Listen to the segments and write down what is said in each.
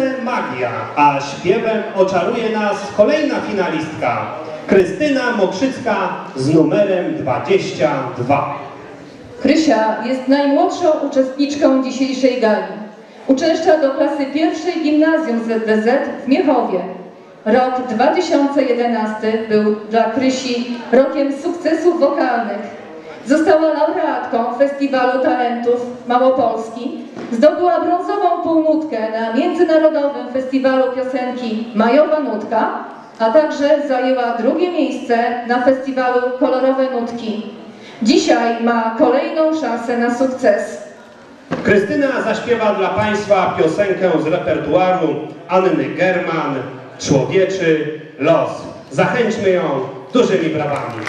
magia, a śpiewem oczaruje nas kolejna finalistka. Krystyna Mokrzycka z numerem 22. Krysia jest najmłodszą uczestniczką dzisiejszej gali. Uczęszcza do klasy pierwszej gimnazjum ZDZ w Miechowie. Rok 2011 był dla Krysi rokiem sukcesów wokalnych. Została laureatką Festiwalu Talentów Małopolski. Zdobyła brązową półnutkę na Międzynarodowym Festiwalu Piosenki Majowa Nutka, a także zajęła drugie miejsce na festiwalu Kolorowe Nutki. Dzisiaj ma kolejną szansę na sukces. Krystyna zaśpiewa dla Państwa piosenkę z repertuaru Anny German, Człowieczy los. Zachęćmy ją dużymi brawami.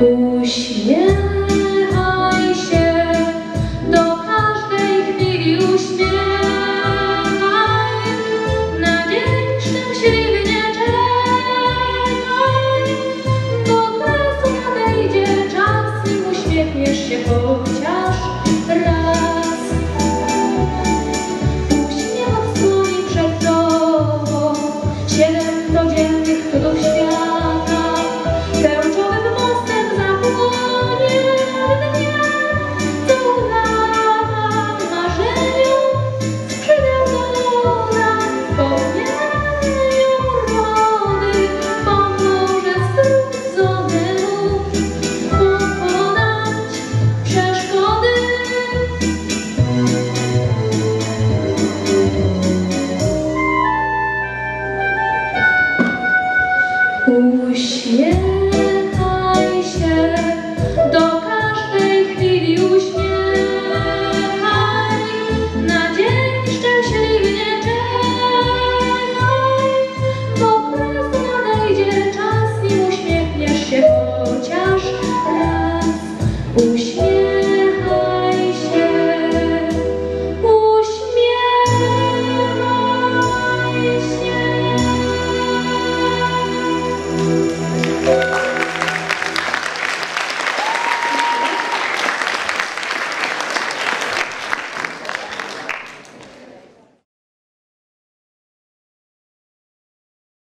Uśmiechaj się, do każdej chwili uśmiechaj, na dzień szczęśliwie czekaj, bo teraz nadejdzie czas i uśmiechniesz się chociaż raz. Uśmiech stoi przed tobą, siedem codziennych cudów świata.